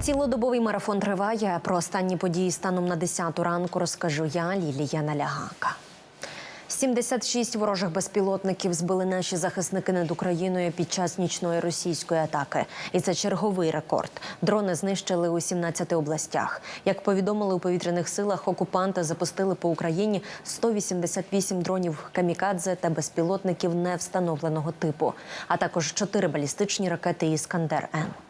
Цілодобовий марафон триває. Про останні події станом на 10 ранку розкажу я, Лілія Налягака. 76 ворожих безпілотників збили наші захисники над Україною під час нічної російської атаки. І це черговий рекорд. Дрони знищили у 17 областях. Як повідомили у повітряних силах, окупанти запустили по Україні 188 дронів камікадзе та безпілотників невстановленого типу, а також 4 балістичні ракети Іскандер М.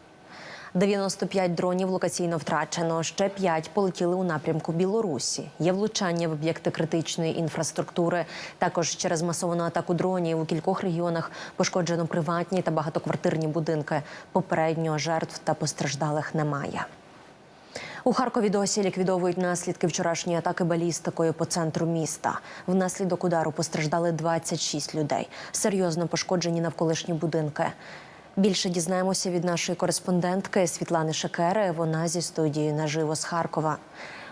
95 дронів локаційно втрачено. Ще 5 полетіли у напрямку Білорусі. Є влучання в об'єкти критичної інфраструктури. Також через масовану атаку дронів у кількох регіонах пошкоджено приватні та багатоквартирні будинки. Попередньо жертв та постраждалих немає. У Харкові досі ліквідовують наслідки вчорашньої атаки балістикою по центру міста. Внаслідок удару постраждали 26 людей. Серйозно пошкоджені навколишні будинки. Більше дізнаємося від нашої кореспондентки Світлани Шекери. Вона зі студією наживо з Харкова.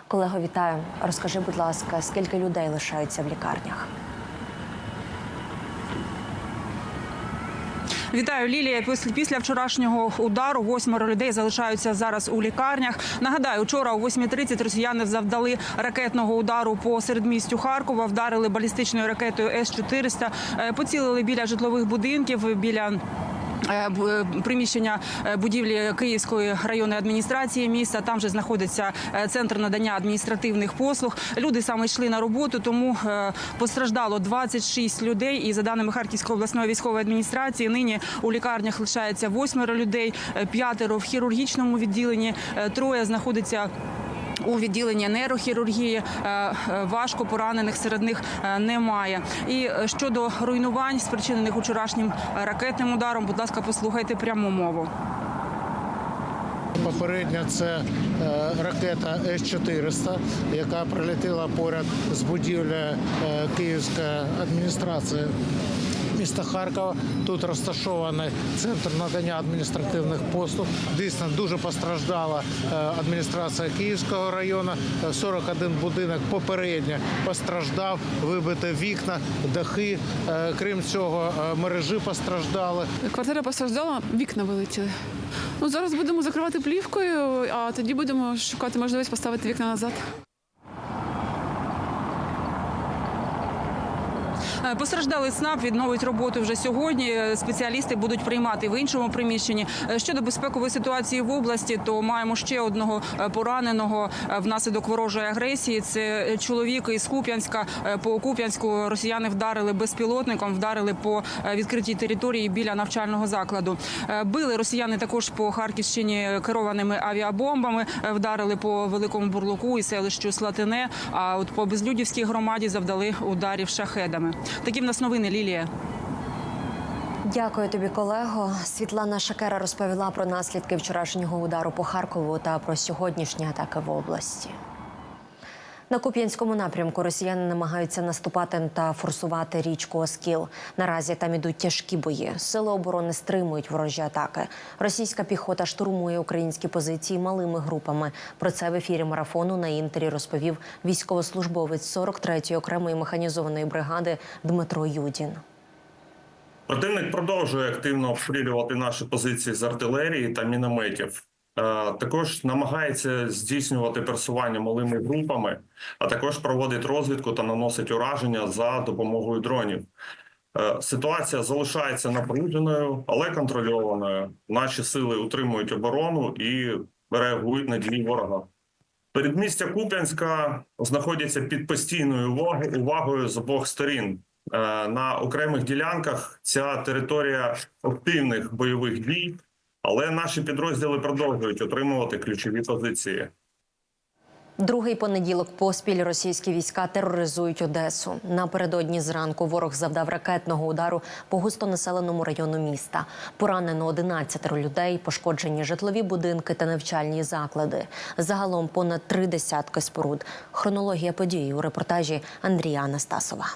Колего, вітаю. Розкажи, будь ласка, скільки людей лишаються в лікарнях? Вітаю, Лілія. Після, після вчорашнього удару восьмеро людей залишаються зараз у лікарнях. Нагадаю, вчора о 8.30 росіяни завдали ракетного удару по середмістю Харкова, вдарили балістичною ракетою С-400, е, поцілили біля житлових будинків, біля приміщення е, будівлі Київської районної адміністрації міста. Там же знаходиться е, центр надання адміністративних послуг. Люди саме йшли на роботу, тому е, постраждало 26 людей. І за даними Харківської обласної військової адміністрації, нині у лікарнях лишається восьмеро людей, е, п'ятеро в хірургічному відділенні, е, троє знаходиться. У відділенні нейрохірургії е, е, важко поранених серед них е, немає. І щодо руйнувань, спричинених вчорашнім е, ракетним ударом, будь ласка, послухайте пряму мову. Попередньо це ракета С-400, яка прилетіла поряд з будівлею е, Київської адміністрації міста Харкова. Тут розташований центр надання адміністративних послуг. Дійсно дуже постраждала е, адміністрація Київського району. Е, 41 будинок попередньо постраждав, вибите вікна, дахи. Е, Крім цього, е, мережі постраждали. Квартира постраждала, вікна вилетіли. Ну зараз будемо закривати плівкою, а тоді будемо шукати можливість поставити вікна назад. Постраждалий СНАП відновить роботу вже сьогодні. Е, Спеціалісти будуть приймати в іншому приміщенні. Е, Щодо безпекової ситуації в області, то маємо ще одного е, пораненого е, внаслідок ворожої агресії. Це е, чоловік із Куп'янська. Е, По Куп'янську росіяни вдарили безпілотником, вдарили по е, відкритій території біля навчального закладу. Е, Били росіяни також по Харківщині керованими авіабомбами. е, Вдарили по великому бурлуку і селищу Слатине. А от по безлюдівській громаді завдали ударів шахедами. Такі в нас новини, Лілія. Дякую тобі, колего. Світлана Шакера розповіла про наслідки вчорашнього удару по Харкову та про сьогоднішні атаки в області. На Куп'янському напрямку росіяни намагаються наступати та форсувати річку Оскіл. Наразі там ідуть тяжкі бої. Сили оборони стримують ворожі атаки. Російська піхота штурмує українські позиції малими групами. Про це в ефірі марафону на інтері розповів військовослужбовець 43-ї окремої механізованої бригади Дмитро Юдін. Противник продовжує активно обстрілювати наші позиції з артилерії та мінометів. Е, Також намагається здійснювати пересування малими групами, а також проводить розвідку та наносить ураження за допомогою дронів. Е, Ситуація залишається напруженою, але контрольованою. Наші сили утримують оборону і реагують на дії ворога. Передмістя Куп'янська знаходяться під постійною увагою з обох сторін. Е, На окремих ділянках ця територія активних бойових дій, але наші підрозділи продовжують отримувати ключові позиції. Другий понеділок поспіль російські війська тероризують Одесу. Напередодні зранку ворог завдав ракетного удару по густонаселеному району міста. Поранено 11 людей, пошкоджені житлові будинки та навчальні заклади. Загалом понад три десятки споруд. Хронологія подій у репортажі Андрія Анастасова.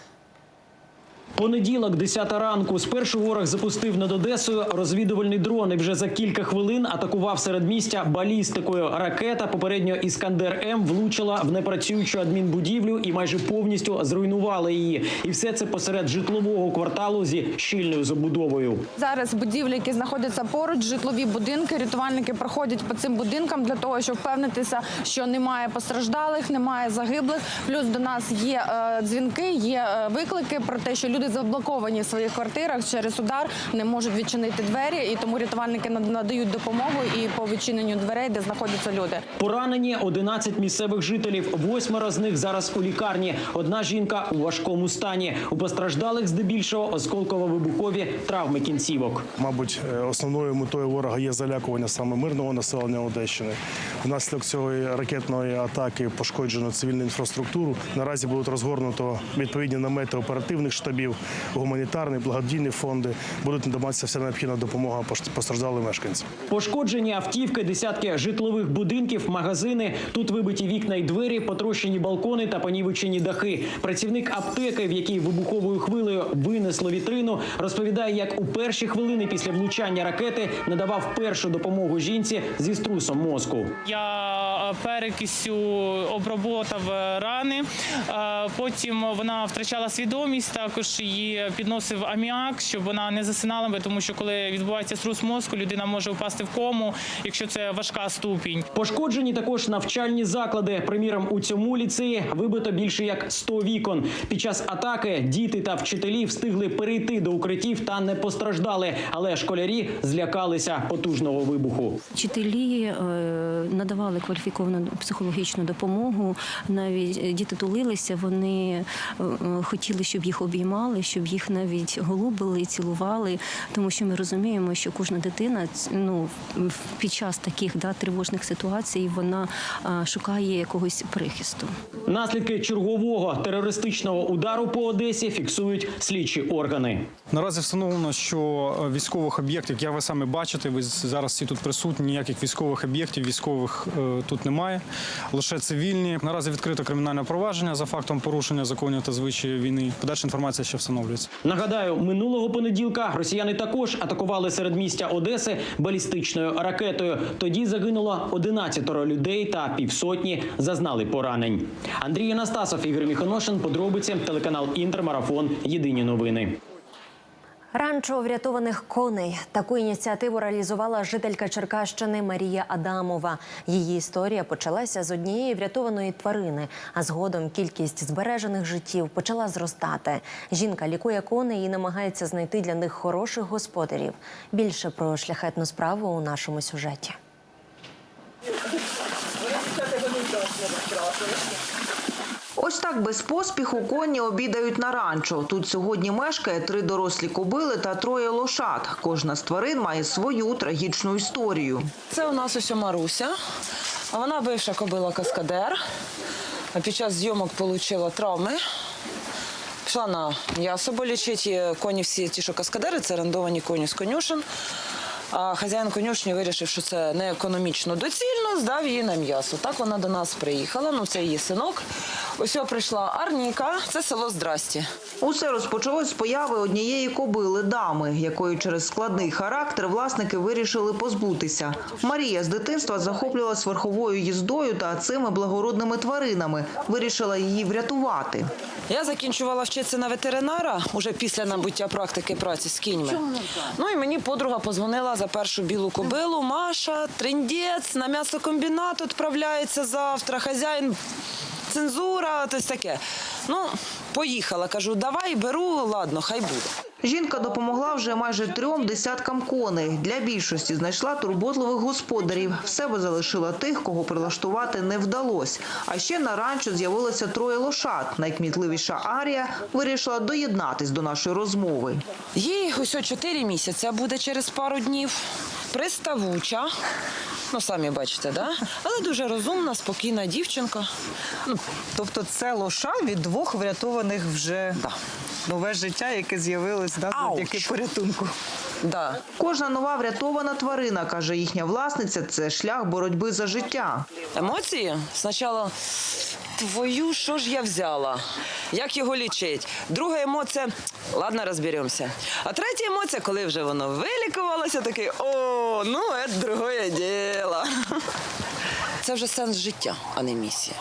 Понеділок, 10 ранку, спершу ворог запустив над Одесою розвідувальний дрон і вже за кілька хвилин атакував середмістя балістикою. Ракета попередньо Іскандер М влучила в непрацюючу адмінбудівлю і майже повністю зруйнувала її. І все це посеред житлового кварталу зі щільною забудовою. Зараз будівлі, які знаходяться поруч, житлові будинки. Рятувальники проходять по цим будинкам для того, щоб впевнитися, що немає постраждалих, немає загиблих. Плюс до нас є е, дзвінки, є е, виклики про те, що люди заблоковані в своїх квартирах через удар, не можуть відчинити двері, і тому рятувальники над- надають допомогу і по відчиненню дверей, де знаходяться люди. Поранені 11 місцевих жителів. Восьмеро з них зараз у лікарні. Одна жінка у важкому стані. У постраждалих здебільшого осколково-вибухові травми кінцівок. Мабуть, е, основною метою ворога є залякування саме мирного населення Одещини. Внаслідок цієї ракетної атаки пошкоджено цивільну інфраструктуру. Наразі будуть розгорнуто відповідні намети оперативних штабів, гуманітарні, благодійні фонди. Будуть надаватися вся необхідна допомога постраждалим мешканцям. Пошкоджені автівки, десятки житлових будинків, магазини. Тут вибиті вікна й двері, потрощені балкони та понівечені дахи. Працівник аптеки, в якій вибуховою хвилею винесло вітрину, розповідає, як у перші хвилини після влучання ракети надавав першу допомогу жінці зі струсом мозку. Я е, перекисю обработав е, рани. Е, Потім вона втрачала свідомість. Також її підносив аміак, щоб вона не засинала, тому що коли відбувається струс мозку, людина може впасти в кому, якщо це важка ступінь. Пошкоджені також навчальні заклади. Приміром, у цьому ліцеї вибито більше як 100 вікон. Під час атаки діти та вчителі встигли перейти до укриттів та не постраждали, але школярі злякалися потужного вибуху. Вчителі е, надавали кваліфіковану психологічну допомогу. Навіть діти тулилися, вони е, е, хотіли, щоб їх обіймали, щоб їх навіть голубили, і цілували. Тому що ми розуміємо, що кожна дитина ну, в- під час таких да, тривожних ситуацій вона е, шукає якогось прихисту. Наслідки чергового терористичного удару по Одесі фіксують слідчі органи. Наразі встановлено, що е, військових об'єктів, як ви самі бачите, ви зараз всі тут присутні. Ніяких військових об'єктів, військових е, тут немає, лише цивільні. Наразі відкрито кримінальне провадження за фактом порушення законів та звичаїв війни. Подальша інформація ще встановлюється. Нагадаю, минулого понеділка росіяни також атакували серед містя Одеси балістичною ракетою. Тоді загинуло 11 людей та півсотні зазнали поранень. Андрій Анастасов, Ігор Міхоношин. Подробиці телеканал Інтермарафон. Єдині новини. Ранчо врятованих коней. Таку ініціативу реалізувала жителька Черкащини Марія Адамова. Її історія почалася з однієї врятованої тварини, а згодом кількість збережених життів почала зростати. Жінка лікує коней і намагається знайти для них хороших господарів. Більше про шляхетну справу у нашому сюжеті. Ось так без поспіху коні обідають на ранчо. Тут сьогодні мешкає три дорослі кобили та троє лошад. Кожна з тварин має свою трагічну історію. Це у нас ось Маруся, а вона бивша кобила каскадер. А під час зйомок отримала травми. Пішла на м'ясо, бо коні всі ті, що каскадери, це орендовані коні з конюшин. А хазяїн конюшні вирішив, що це не економічно доцільно, здав її на м'ясо. Так вона до нас приїхала. Ну, це її синок. Ось прийшла Арніка, це село Здрасті. Усе розпочалось з появи однієї кобили дами, якої через складний характер власники вирішили позбутися. Марія з дитинства захоплювалась верховою їздою та цими благородними тваринами. Вирішила її врятувати. Я закінчувала вчитися на ветеринара уже після набуття практики праці з кіньми. Ну і мені подруга позвонила за першу білу кобилу. Маша, триндець, на м'ясокомбінат відправляється завтра. Хазяїн, цензура, тобто таке. Ну, поїхала. Кажу, давай беру, ладно, хай буде. Жінка допомогла вже майже трьом десяткам коней. Для більшості знайшла турботливих господарів. В себе залишила тих, кого прилаштувати не вдалось. А ще на ранчо з'явилося троє лошад. Найкмітливіша Арія вирішила доєднатись до нашої розмови. Їй ось о 4 місяці, а буде через пару днів. Приставуча. Ну, самі бачите, да? але дуже розумна, спокійна дівчинка. Ну, Тобто це лоша від двох врятованих вже Да. нове життя, яке з'явилось да, завдяки порятунку. да. Кожна нова врятована тварина, каже їхня власниця, це шлях боротьби за життя. Емоції спочатку твою, що ж я взяла? Як його лічить? Друга емоція, ладно, розберемося. А третя емоція, коли вже воно вилікувалося, такий, о, ну, це друге діло. Це вже сенс життя, а не місія.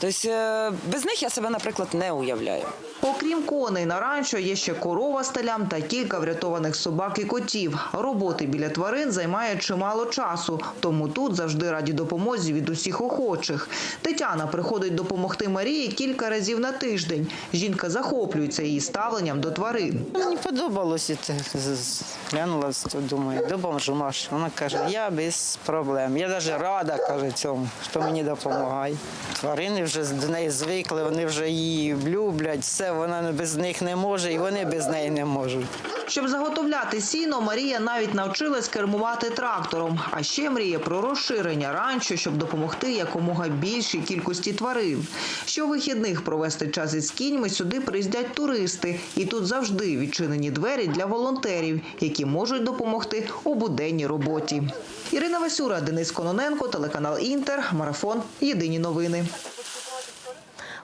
Тобто е, без них я себе, наприклад, не уявляю. Окрім коней на ранчо є ще корова з телям та кілька врятованих собак і котів. Роботи біля тварин займає чимало часу, тому тут завжди раді допомозі від усіх охочих. Тетяна приходить допомогти Марії кілька разів на тиждень. Жінка захоплюється її ставленням до тварин. Мені подобалося це. Глянула, думаю, допоможу Маш. Вона каже, я без проблем. Я навіть рада, каже, цьому, що мені допомагає. Тварини вже до неї звикли, вони вже її люблять, все, вона без них не може і вони без неї не можуть. Щоб заготовляти сіно, Марія навіть навчилась кермувати трактором. А ще мріє про розширення ранчо, щоб допомогти якомога більшій кількості тварин. Щовихідних провести час із кіньми сюди приїздять туристи, і тут завжди відчинені двері для волонтерів, які можуть допомогти у буденній роботі. Ірина Васюра, Денис Кононенко, телеканал Інтер, марафон. Єдині новини.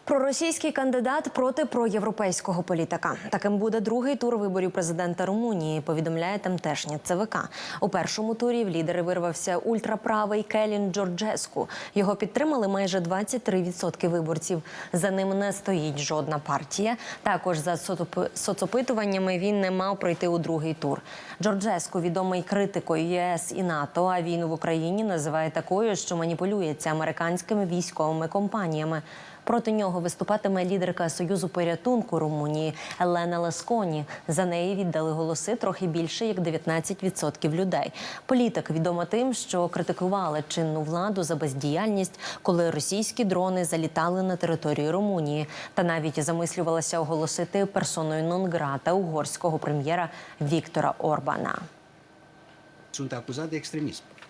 Проросійський кандидат проти проєвропейського політика. Таким буде другий тур виборів президента Румунії. Повідомляє тамтешнє ЦВК. У першому турі в лідери вирвався ультраправий Келін Джорджеску. Його підтримали майже 23% виборців. За ним не стоїть жодна партія. Також за соцоп- соцопитуваннями він не мав пройти у другий тур. Джорджеску відомий критикою ЄС і НАТО. А війну в Україні називає такою, що маніпулюється американськими військовими компаніями. Проти нього виступатиме лідерка Союзу порятунку Румунії Елена Ласконі. За неї віддали голоси трохи більше як 19% людей. Політик відома тим, що критикувала чинну владу за бездіяльність, коли російські дрони залітали на територію Румунії, та навіть замислювалася оголосити персоною нон-грата угорського прем'єра Віктора Орбана.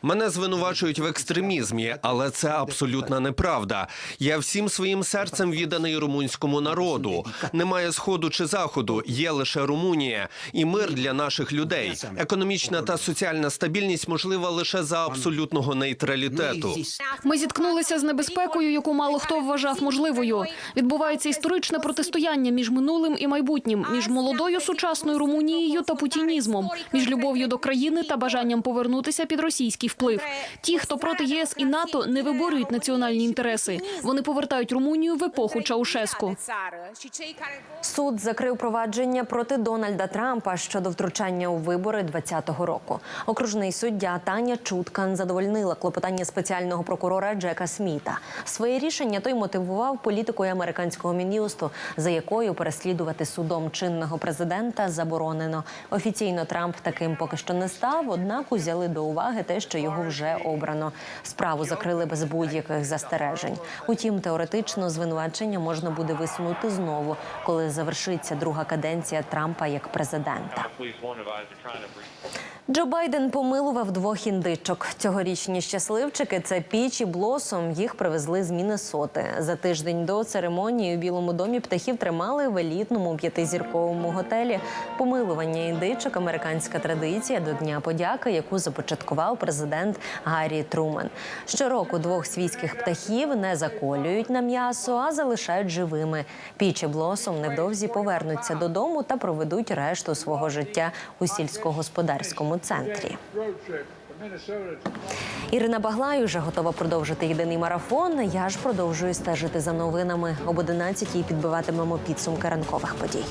Мене звинувачують в екстремізмі, але це абсолютна неправда. Я всім своїм серцем відданий румунському народу. Немає сходу чи заходу, є лише Румунія і мир для наших людей. Економічна та соціальна стабільність можлива лише за абсолютного нейтралітету. Ми зіткнулися з небезпекою, яку мало хто вважав можливою. Відбувається історичне протистояння між минулим і майбутнім, між молодою сучасною Румунією та путінізмом, між любов'ю до країни та бажанням повернутися під російський вплив. Ті, хто проти ЄС і НАТО, не виборюють національні інтереси. Вони повертають Румунію в епоху Чаушеску. Суд закрив провадження проти Дональда Трампа щодо втручання у вибори 2020 року. Окружний суддя Таня Чуткан задовольнила клопотання спеціального прокурора Джека Сміта. Своє рішення той мотивував політикою американського мін'юсту, за якою переслідувати судом чинного президента заборонено. Офіційно Трамп таким поки що не став, однак узяли до уваги те, що його вже обрано. Справу закрили без будь-яких застережень. Утім, теоретично звинувачення можна буде висунути знову, коли завершиться друга каденція Трампа як президента. Джо Байден помилував двох індичок. Цьогорічні щасливчики це Піч і Блосом. Їх привезли з Міннесоти. За тиждень до церемонії у Білому домі птахів тримали в елітному п'ятизірковому готелі. Помилування індичок американська традиція до Дня подяки, яку започаткував президент Гаррі Трумен. Щороку двох свійських птахів не заколюють на м'ясо, а залишають живими. Піч і Блосом невдовзі повернуться додому та проведуть решту свого життя у сільськогосподарському центрі. Ірина Баглай вже готова продовжити єдиний марафон. Я ж продовжую стежити за новинами. Об 11-й підбиватимемо підсумки ранкових подій.